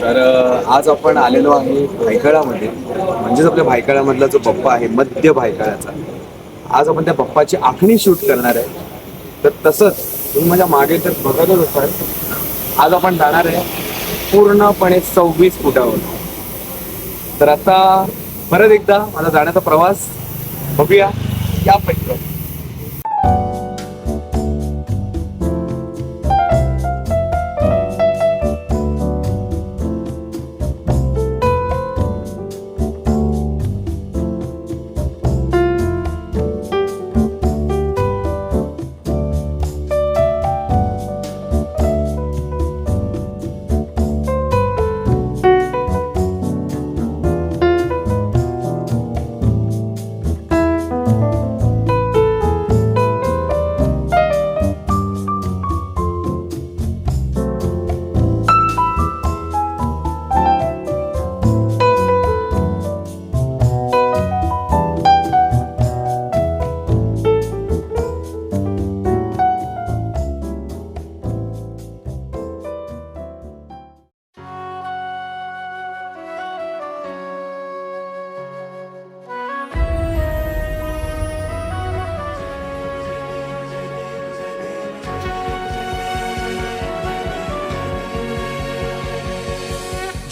तर आज आपण आलेलो आहे भायखळामध्ये म्हणजेच आपल्या भायखळामधला जो बप्पा आहे मध्य भायखळाचा आज आपण त्या बप्पाची आखणी शूट करणार आहे. तर तसंच तुम्ही माझ्या मागे तर बघतच असाल. आज आपण जाणार आहे पूर्णपणे सव्वीस फुटावर. तर आता परत एकदा माझा जाण्याचा प्रवास बघूया. या पैकी.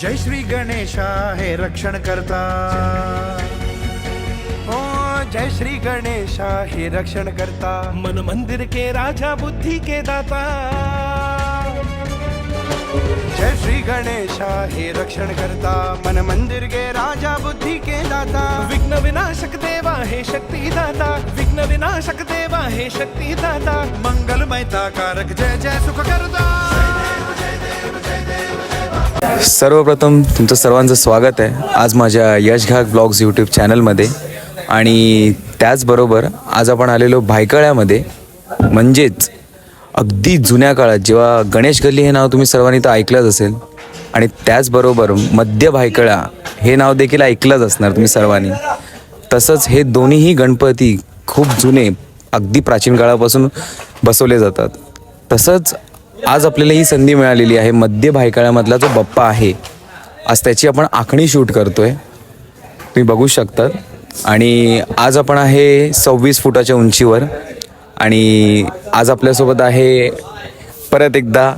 जय श्री गणेशा हे रक्षण करता ओ जय श्री गणेशा हे रक्षण करता मन मंदिर के राजा बुद्धि के दाता। जय श्री गणेशा हे रक्षण करता मन मंदिर के राजा बुद्धि के दाता। विघ्न विनाशक देवा हे शक्ति दाता। विघ्न विनाशक देवा हे शक्ति दाता। मंगलमयता कारक जय जय सुख करता सर्वप्रथम तुमचं सर्वांचं स्वागत आहे. आज माझ्या यश घाग ब्लॉग्स यूट्यूब चॅनलमध्ये. आणि त्याचबरोबर आज आपण आलेलो भायकळ्यामध्ये. म्हणजेच अगदी जुन्या काळात जेव्हा गणेश गल्ली हे नाव तुम्ही सर्वांनी तर ऐकलंच असेल. आणि त्याचबरोबर मध्य भायकळा हे नाव देखील ऐकलंच असणार तुम्ही सर्वांनी. तसंच हे दोन्हीही गणपती खूप जुने अगदी प्राचीन काळापासून बसवले जातात. तसंच आज आपल्याला ही संधी मिळालेली आहे. मध्य भायखळ्यामधला जो बप्पा आहे आज त्याची आपण आखणी शूट करतोय. तुम्ही बघू शकतात. आणि आज आपण आहे सव्वीस फुटाच्या उंचीवर. आणि आज आपल्यासोबत आहे परत एकदा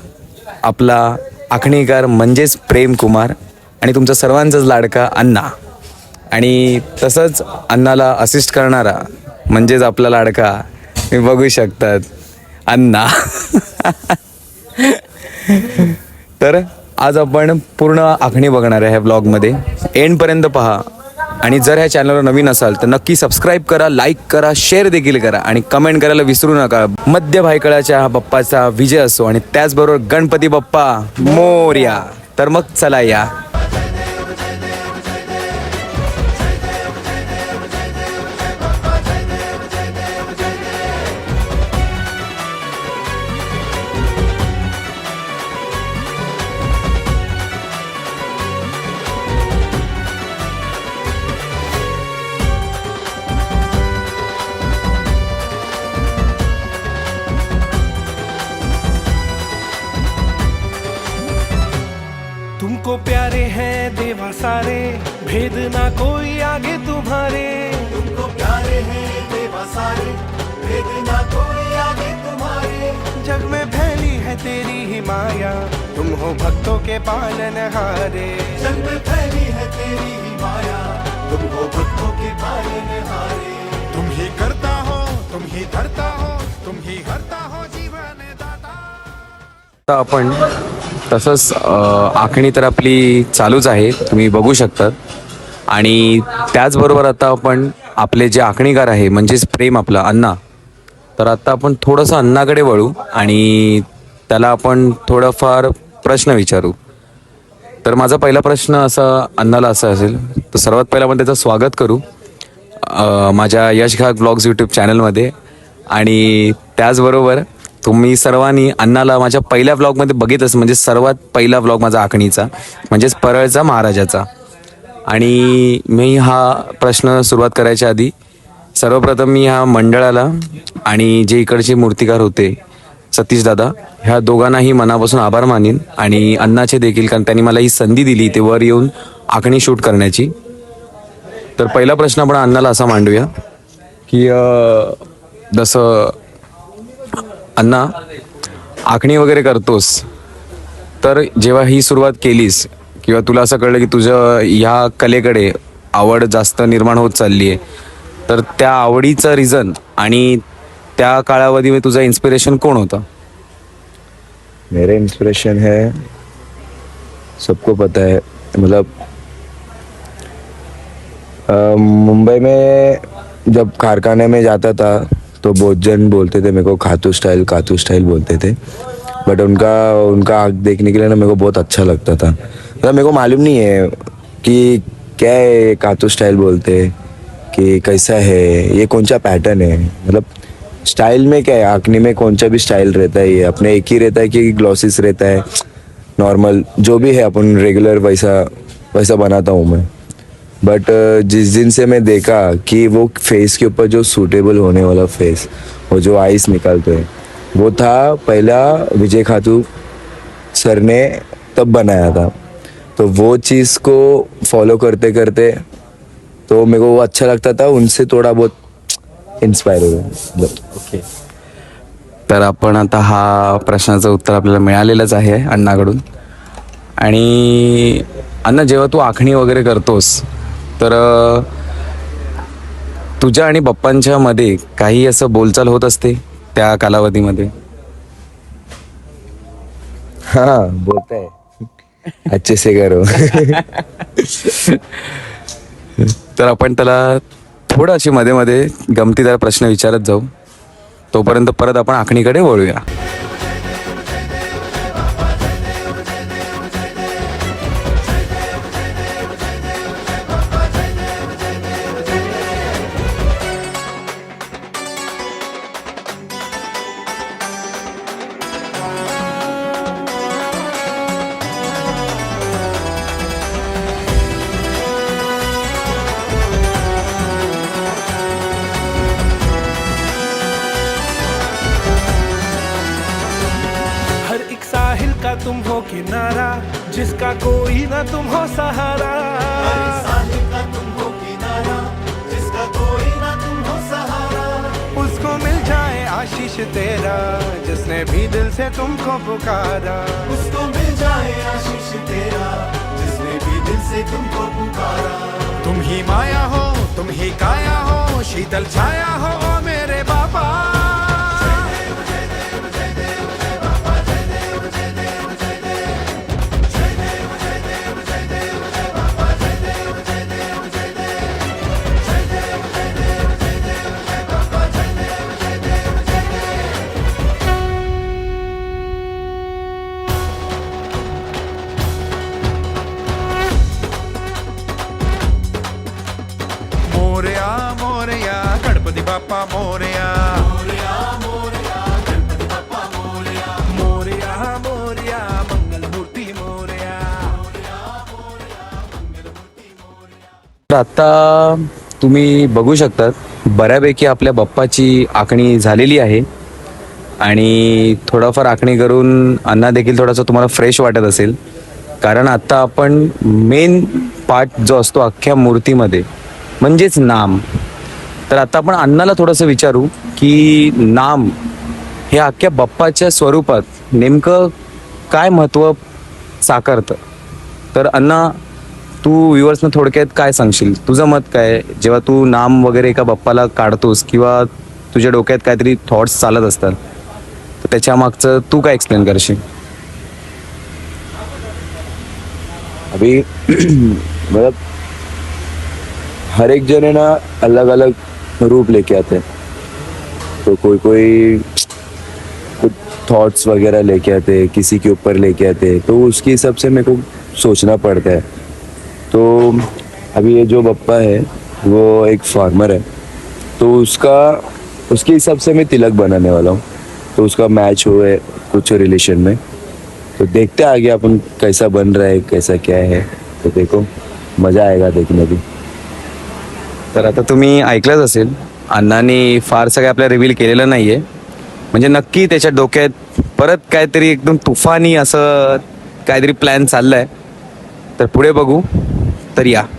आपला आखणीकार म्हणजेच प्रेम कुमार आणि तुमचा सर्वांचाच लाडका अण्णा. आणि तसंच अण्णाला असिस्ट करणारा म्हणजेच आपला लाडका तुम्ही बघू शकतात. अण्णा. तर आज आपण पूर्ण आखणी बघणार आहे ह्या ब्लॉगमध्ये. एंडपर्यंत पहा. आणि जर ह्या चॅनलवर नवीन असाल तर नक्की सबस्क्राईब करा लाईक करा शेअर देखील करा आणि कमेंट करायला विसरू नका. मध्य भायकळाच्या बाप्पाचा विजय असो आणि त्याचबरोबर गणपती बाप्पा मोर्या. तर मग चला या. भेद ना कोई आगे तुम्हारे। तुमको प्यारे हैं देवा सारे। भेद ना कोई आगे तुम्हारे। जग में फैली है तेरी ही माया। तुम हो भक्तों के पालन हारे। जग में फैली है तेरी ही माया। तुम हो भक्तों के पालन हारे। तुम ही करता हो तुम ही धरता हो तुम ही हरता हो जीवन दाता। आता आपण तसंच आखणी तर आपली चालूच आहे. तुम्ही बघू शकतात. आणि त्याचबरोबर आता आपण आपले जे आखणीकार आहे म्हणजेच प्रेम आपला अण्णा तर आता आपण थोडंसं अण्णाकडे वळू आणि त्याला आपण थोडंफार प्रश्न विचारू. तर माझा पहिला प्रश्न असा अण्णाला असा असेल तर सर्वात पहिला आपण त्याचं स्वागत करू माझ्या यश घाग ब्लॉग्स यूट्यूब चॅनलमध्ये. आणि त्याचबरोबर तुम्ही सर्वांनी अण्णाला माझ्या पहिल्या ब्लॉगमध्ये बघितच म्हणजे सर्वात पहिला ब्लॉग माझा आखणीचा म्हणजेच परळचा महाराजाचा. आणि मी हा प्रश्न सुरुवात करायच्या आधी सर्वप्रथम मी ह्या मंडळाला आणि जे इकडचे मूर्तिकार होते सतीश दादा ह्या दोघांनाही मनापासून आभार मानेन आणि अण्णाचे देखील कारण त्यांनी मला ही संधी दिली ते वर येऊन आखणी शूट करण्याची. तर पहिला प्रश्न आपण अण्णाला असा मांडूया की जसं अण्णा आखणी वगैरे करतोस तर जेव्हा ही सुरुवात केलीस किंवा तुला असं कळलं की तुझं ह्या कलेकडे आवड जास्त निर्माण होत चालली आहे तर त्या आवडीचं रिझन आणि त्या काळावधी तुझं इन्स्पिरेशन कोण होतं? मेरा इंस्पिरेशन है सबको पता है मतलब मुंबई में जब कारखाने में जाता था तो बहुत जन बोलते थे मेरे को खातू स्टाइल खातू स्टाइल बोलते थे बट उनका उनका आग देखने के लिए ना मेरे को बहुत अच्छा लगता था। मतलब मेरे को मालूम नहीं है कि क्या है खातू स्टाइल बोलते हैं, कि कैसा है ये कौन सा पैटर्न है? मतलब स्टाइल में क्या है? आँखनी में कौन सा भी स्टाइल रहता है ये अपने एक ही रहता है कि ग्लॉसिस रहता है? नॉर्मल जो भी है अपन रेगुलर वैसा वैसा बनाता हूँ मैं। बट जिस दिन से मैं देखा कि वो फेस के ऊपर जो सूटेबल होने वाला फेस वो जो आइस निकालते हैं वो था पहला विजय खातू सर ने तब बनाया था। तो वो चीज़ को फॉलो करते करते तो मेरे को वो अच्छा लगता था उनसे थोड़ा बहुत इंस्पायर हुआ मतलब। ओके तर आपण आता हा प्रश्नाचं उत्तर आपल्याला मिळालेलंच आहे अण्णाकडून. आणि अण्णा जेव्हा तू आखणी वगैरे करतोस तर तुझ्या आणि पप्पांच्या मध्ये काही असं बोलचाल होत असते त्या कालावधीमध्ये? हाँ बोलता है अच्छे से करो। तर आपण त्याला थोडं अशी मध्ये मध्ये गमतीदार प्रश्न विचारत जाऊ. तोपर्यंत परत आपण आखणीकडे वळूया. तुम हो सहारा। का तुम हो किनारा जिसका कोई ना तुम हो सहारा। उसको मिल जाए आशीष तेरा जिसने भी दिल से तुमको पुकारा। उसको मिल जाए आशीष तेरा जिसने भी दिल से तुमको पुकारा। तुम ही माया हो तुम ही काया हो शीतल छाया हो मेरे आता तुम्ही बघू शकतात बऱ्यापैकी आपल्या बाप्पाची आखणी झालेली आहे. आणि थोडाफार आखणी करून अन्ना देखील थोडासा तुम्हाला फ्रेश वाटत असेल. कारण आता आपण मेन पार्ट जो असतो अख्ख्या मूर्तीमध्ये म्हणजेच नाम. तर आता आपण अन्नाला थोडंसं विचारू की नाम हे अख्ख्या बाप्पाच्या स्वरूपात नेमकं काय महत्त्व साकारतं? तर अन्ना तू व्ह्युअर्सना थोडक्यात काय सांगशील? तुझं मत काय? जेव्हा तू नाम वगैरे एका बाप्पाला काढतोस किंवा तुझ्या डोक्यात काहीतरी थॉट्स चालत असतात तर त्याच्या मागचं तू काय एक्सप्लेन करशील? अभी मतलब हर एक जने ना अलग अलग रूप लेके आते हैं। तो कोई कोई कुछ थॉट्स वगैरह लेके आते हैं किसी के ऊपर लेके आते हैं तो उसके हिसाब से मेरे को सोचना पड़ता है। तो अभी ये जो बप्पा है वो एक फार्मर है। तो उसका उसके हिसाब से मैं तिलक बनाने वाला हूँ। तो उसका मैच है कुछ रिलेशन में। तो देखते हैं आगे अपन कैसा बन रहा है कैसा क्या है। तो देखो मजा आएगा देखने भी तर आता तुम्ही ऐकलंच असेल अण्णांनी फारसं काही आपल्याला रिव्हील केलेलं नाही आहे म्हणजे नक्की त्याच्या डोक्यात परत काहीतरी एकदम तुफानी असं काहीतरी प्लॅन चाललाय. तर पुढे बघू. तर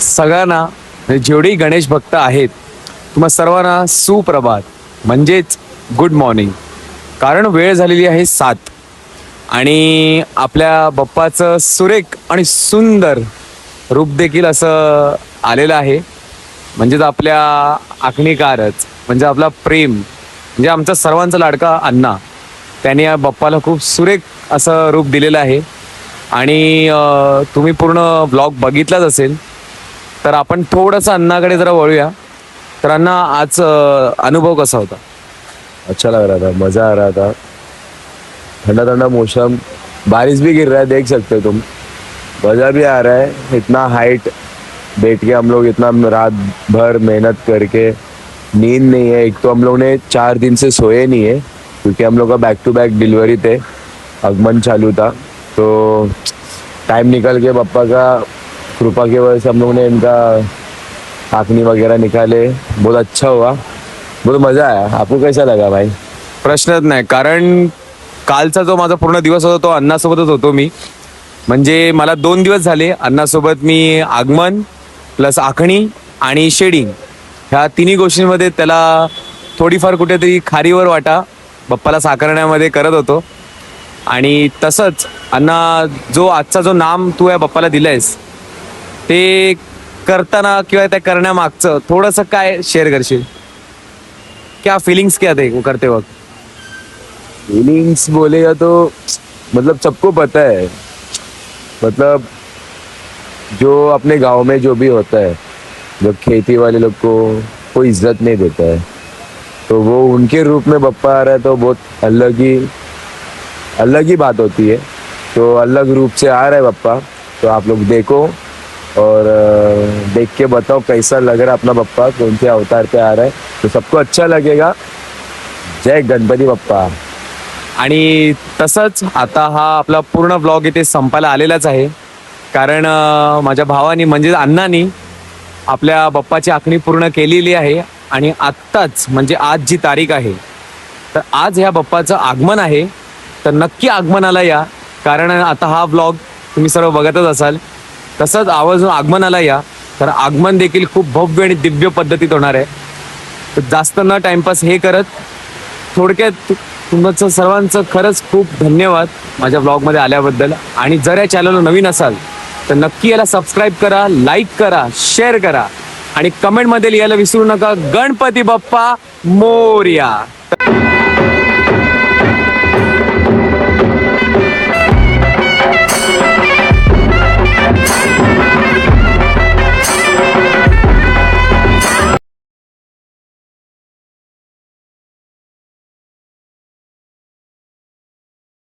सगळ्यांना म्हणजे जेवढेही गणेश भक्त आहेत तुम्हा सर्वांना सुप्रभात. म्हणजेच गुड मॉर्निंग कारण वेळ झालेली आहे सात. आणि आपल्या बाप्पाचं सुरेख आणि सुंदर रूप देखील असं आलेलं आहे. म्हणजेच आपल्या आखणीकारच म्हणजे आपला प्रेम म्हणजे आमचा सर्वांचा लाडका अण्णा त्याने या बाप्पाला खूप सुरेख असं रूप दिलेलं आहे. आणि तुम्ही पूर्ण ब्लॉग बघितलाच असेल तर आपण थोडंसं अण्णाकडे जरा वळूया. तर अण्णा आज अनुभव कसा होता? अच्छा लग रहा था मजा आ रहा था ठंडा ठंडा मौसम. बारिश भी गिर रहा है देख सकते हो तुम. मजा भी आ रहा है. इतना हाइट बैठ के हम लोग इतना रात भर मेहनत करके नींद नहीं है. एक तो हम लोग ने चार दिन से सोए नहीं है क्योंकि हम लोग का बैक टू बैक डिलीवरी थे. आगमन चालू था. तो टाइम निकल के पप्पा का कृपा की वजह से हम लोग ने इनका आखनी वगैरह निकाले। बहुत अच्छा हुआ। बहुत मजा आया। आपको कैसा लगा भाई? प्रश्नच नाही कारण कालचा जो माझा पूर्ण दिवस होता तो अण्णासोबतच होतो मी. म्हणजे मला दोन दिवस झाले अण्णासोबत मी आगमन प्लस आखणी आणि शेडिंग ह्या तिन्ही गोष्टींमध्ये त्याला थोडीफार कुठेतरी खारीवर वाटा. बाप्पाला साकारण्यामध्ये करत होतो. आणि तसंच अण्णा जो आजचा जो नाम तू या बाप्पाला आहेस ते करताना किंवा त्या करण्यामागचं थोडंसं काय शेअर करशील? क्या फीलिंग्स क्या थे वो करते वक्त? फीलिंग्स बोलेगा तो मतलब सबको पता है। मतलब जो अपने गांव में जो भी होता है जो खेती वाले लोग को कोई इज्जत नहीं देता है तो वो उनके रूप में बप्पा आ रहा है तो बहुत अलग ही अलग ही बात होती है। तो अलग रूप से आ रहा है बप्पा तो आप लोग देखो। और देख के बताओ कैसा लग रहा है अपना बप्पा कौन से अवतार पे आ रहा है। तो सबको अच्छा लगेगा। जय गणपती बप्पा। आणि तसंच आता हा आपला पूर्ण ब्लॉग इथे संपायला आलेलाच आहे. कारण अं, माझ्या भावानी म्हणजे अण्णानी आपल्या बाप्पाची आखणी पूर्ण केलेली आहे. आणि आत्ताच म्हणजे आज जी तारीख आहे तर आज ह्या बाप्पाचं आगमन आहे. तर नक्की आगमनाला या. कारण आता हा ब्लॉग तुम्ही सर्व बघतच असाल. तसंच आवर्जून आगमनाला या. तर आगमन देखील खूप भव्य आणि दिव्य पद्धतीत होणार आहे. तर जास्त न टाइमपास हे करत थोडक्यात तुमचं सर्वांचं खरंच खूप धन्यवाद माझ्या ब्लॉगमध्ये आल्याबद्दल. आणि जर या चॅनलला नवीन असाल तर नक्की याला सबस्क्राईब करा लाईक करा शेअर करा. आणि कमेंटमध्ये लिहायला विसरू नका गणपती बाप्पा मोर्या.